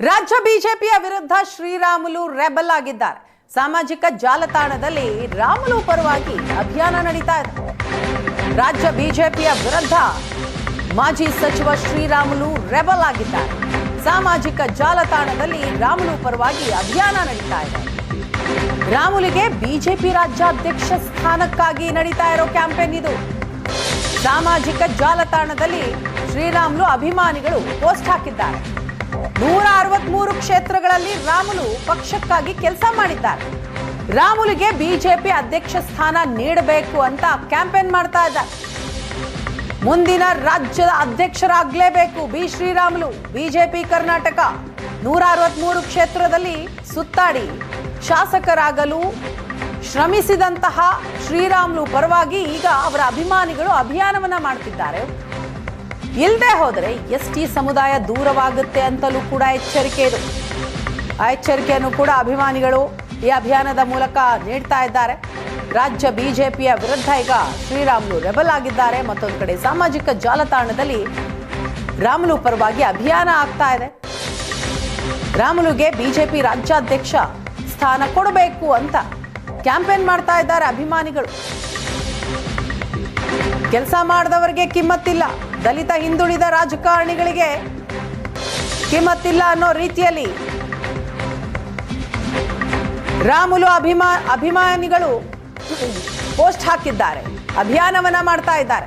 ರಾಜ್ಯ ಬಿಜೆಪಿಯ ವಿರುದ್ಧ ಶ್ರೀರಾಮುಲು ರೆಬಲ್ ಆಗಿದ್ದಾರೆ. ಸಾಮಾಜಿಕ ಜಾಲತಾಣದಲ್ಲಿ ರಾಮುಲು ಪರವಾಗಿ ಅಭಿಯಾನ ನಡೀತಾ ಇದೆ. ರಾಜ್ಯ ಬಿಜೆಪಿಯ ವಿರುದ್ಧ ಮಾಜಿ ಸಚಿವ ಶ್ರೀರಾಮುಲು ರೆಬಲ್ ಆಗಿದ್ದಾರೆ. ಸಾಮಾಜಿಕ ಜಾಲತಾಣದಲ್ಲಿ ರಾಮುಲು ಪರವಾಗಿ ಅಭಿಯಾನ ನಡೀತಾ ಇದೆ. ರಾಮುಲಿಗೆ ಬಿಜೆಪಿ ರಾಜ್ಯಾಧ್ಯಕ್ಷ ಸ್ಥಾನಕ್ಕಾಗಿ ನಡೀತಾ ಇರೋ ಕ್ಯಾಂಪೇನ್ ಇದು. ಸಾಮಾಜಿಕ ಜಾಲತಾಣದಲ್ಲಿ ಶ್ರೀರಾಮುಲು ಅಭಿಮಾನಿಗಳು ಪೋಸ್ಟ್ ಹಾಕಿದ್ದಾರೆ. ನೂರ ಅರವತ್ಮೂರು ಕ್ಷೇತ್ರಗಳಲ್ಲಿ ರಾಮುಲು ಪಕ್ಷಕ್ಕಾಗಿ ಕೆಲಸ ಮಾಡಿದ್ದಾರೆ. ರಾಮುಲಿಗೆ ಬಿಜೆಪಿ ಅಧ್ಯಕ್ಷ ಸ್ಥಾನ ನೀಡಬೇಕು ಅಂತ ಕ್ಯಾಂಪೇನ್ ಮಾಡ್ತಾ ಇದ್ದಾರೆ. ಮುಂದಿನ ರಾಜ್ಯದ ಅಧ್ಯಕ್ಷರಾಗಲೇಬೇಕು ಬಿ ಶ್ರೀರಾಮುಲು, ಬಿಜೆಪಿ ಕರ್ನಾಟಕ. ನೂರ ಅರವತ್ಮೂರು ಕ್ಷೇತ್ರದಲ್ಲಿ ಸುತ್ತಾಡಿ ಶಾಸಕರಾಗಲು ಶ್ರಮಿಸಿದಂತಹ ಶ್ರೀರಾಮುಲು ಪರವಾಗಿ ಈಗ ಅವರ ಅಭಿಮಾನಿಗಳು ಅಭಿಯಾನವನ್ನ ಮಾಡ್ತಿದ್ದಾರೆ. ಇಲ್ಲದೆ ಹೋದರೆ ಎಸ್ ಟಿ ಸಮುದಾಯ ದೂರವಾಗುತ್ತೆ ಅಂತಲೂ ಕೂಡ ಎಚ್ಚರಿಕೆ ಇದು. ಆ ಎಚ್ಚರಿಕೆಯನ್ನು ಕೂಡ ಅಭಿಮಾನಿಗಳು ಈ ಅಭಿಯಾನದ ಮೂಲಕ ನೀಡ್ತಾ ಇದ್ದಾರೆ. ರಾಜ್ಯ ಬಿಜೆಪಿಯ ವಿರುದ್ಧ ಈಗ ಶ್ರೀರಾಮುಲು ರೆಬಲ್ ಆಗಿದ್ದಾರೆ. ಮತ್ತೊಂದು ಕಡೆ ಸಾಮಾಜಿಕ ಜಾಲತಾಣದಲ್ಲಿ ರಾಮುಲು ಪರವಾಗಿ ಅಭಿಯಾನ ಆಗ್ತಾ ಇದೆ. ರಾಮುಲುಗೆ ಬಿಜೆಪಿ ರಾಜ್ಯಾಧ್ಯಕ್ಷ ಸ್ಥಾನ ಕೊಡಬೇಕು ಅಂತ ಕ್ಯಾಂಪೇನ್ ಮಾಡ್ತಾ ಇದ್ದಾರೆ ಅಭಿಮಾನಿಗಳು. ಕೆಲಸ ಮಾಡಿದವರಿಗೆ ಕಿಮ್ಮತ್ತಿಲ್ಲ. ದಲಿತ ಹಿಂದುಳಿದ ರಾಜಕಾರಣಿಗಳಿಗೆ ಕಿಮ್ಮತ್ತಿಲ್ಲ ಅನ್ನೋ ರೀತಿಯಲ್ಲಿ ರಾಮುಲು ಅಭಿಮಾ, ಅಭಿಮಾನಿಗಳು ಪೋಸ್ಟ್ ಹಾಕಿದ್ದಾರೆ. ಅಭಿಯಾನವನ್ನ ಮಾಡ್ತಾ ಇದ್ದಾರೆ.